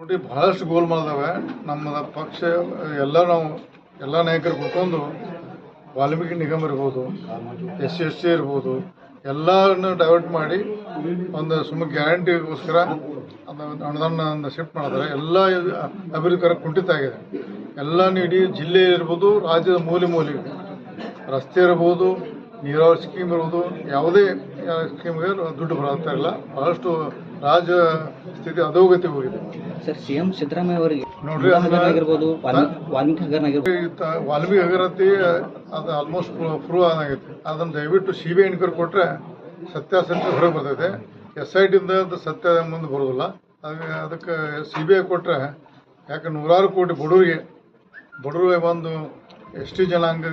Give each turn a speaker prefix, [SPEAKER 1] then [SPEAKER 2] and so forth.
[SPEAKER 1] ನೋಡಿ, ಬಹಳಷ್ಟು ಗೋಲ್ ಮಾಡಿದಾವೆ. ನಮ್ಮ ಪಕ್ಷ, ಎಲ್ಲ ನಾವು, ಎಲ್ಲ ನಾಯಕರು ಕುತ್ಕೊಂಡು ವಾಲ್ಮೀಕಿ ನಿಗಮ ಇರ್ಬೋದು, ಎಸ್ ಸಿ ಎಸ್ ಸಿ ಇರ್ಬೋದು, ಎಲ್ಲರನ್ನು ಡೈವರ್ಟ್ ಮಾಡಿ ಒಂದು ಸುಮ್ಮ ಗ್ಯಾರಂಟಿಗೋಸ್ಕರ ಅನುದಾನ ಶಿಫ್ಟ್ ಮಾಡಿದ್ರೆ ಎಲ್ಲ ಅಭಿವೃದ್ಧಿ ಕುಂಠಿತ ಆಗಿದೆ. ಎಲ್ಲ ಇಡೀ ಜಿಲ್ಲೆ ಇರ್ಬೋದು, ರಾಜ್ಯದ ಮೂಲೆ ಮೂಲೆ ರಸ್ತೆ ಇರ್ಬೋದು, ನೀರಾವರಿ ಸ್ಕೀಮ್ ಇರ್ಬೋದು, ಯಾವುದೇ ಸ್ಕೀಮ್ಗೆ ದುಡ್ಡು ಬರುತ್ತಾ ಇಲ್ಲ. ಬಹಳಷ್ಟು ರಾಜ್ಯ ಸ್ಥಿತಿ ಅಧೋಗತಿ ಹೋಗಿದೆ.
[SPEAKER 2] ಸರ್ ಸಿಎಂ ಸಿದ್ದರಾಮಯ್ಯ ಅವರಿಗೆ
[SPEAKER 1] ನೋಡ್ರಿ
[SPEAKER 2] ಆಗಿರ್ಬೋದು ವಾಲ್ಮೀಕಿ ಹಗರಣ ಆಗಿರ್ಬೋದು.
[SPEAKER 1] ವಾಲ್ಮೀಕಿ ಅಗರತಿ ಅದು ಆಲ್ಮೋಸ್ಟ್ ಪ್ರೂವ್ ಆದಾಗೈತಿ ಅದನ್ನು ದಯವಿಟ್ಟು ಸಿ ಬಿ ಎನ್ಕ್ವೈರಿ ಕೊಟ್ಟರೆ ಸತ್ಯಾಸತ್ಯ ಹೊರಗೆ ಬರ್ತೈತೆ. ಎಸ್ ಐ ಟಿಯಿಂದ ಅದು ಸತ್ಯ ಮುಂದೆ ಬರೋದಿಲ್ಲ. ಅದಕ್ಕೆ ಸಿ ಬಿ ಐ ಕೊಟ್ಟರೆ ಯಾಕೆ ನೂರಾರು ಕೋಟಿ ಬಡವರಿಗೆ ಬಡವರಿಗೆ ಬಂದು ಎಷ್ಟು ಟಿ ಜನಾಂಗ